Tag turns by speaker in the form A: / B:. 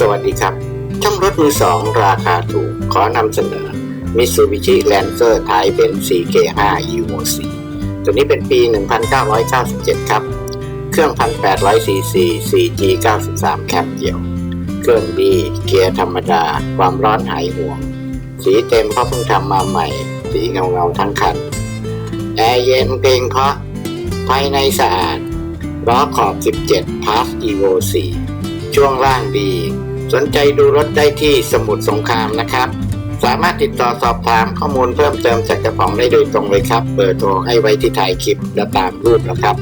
A: สวัสดีครับ ช่องรถมือสองราคาถูก ขอนำเสนอ Mitsubishi Lancer ไทยเป็น 4K5 Evo 4 ตัวนี้เป็นปี 1997 ครับ เครื่อง 1,800 cc 4G 93 แคปเกี่ยว เครื่องดีเกียร์ธรรมดา ความร้อนหายห่วง สีเต็มเพราะเพิ่งทำมาใหม่ สีเงาเงาๆทั้งคัน แอร์เย็นเพลงเพราะภายในสะอาดล้อขอบ 17 Pass Evo 4 ช่วงล่างดี สนใจดูรถได้ที่สมุทรสงครามนะครับ สามารถติดต่อสอบถามข้อมูลเพิ่มเติมจากเจ้าของได้โดยตรงเลยครับ เบอร์โทรให้ไว้ที่ท้ายคลิปและตามรูปนะครับ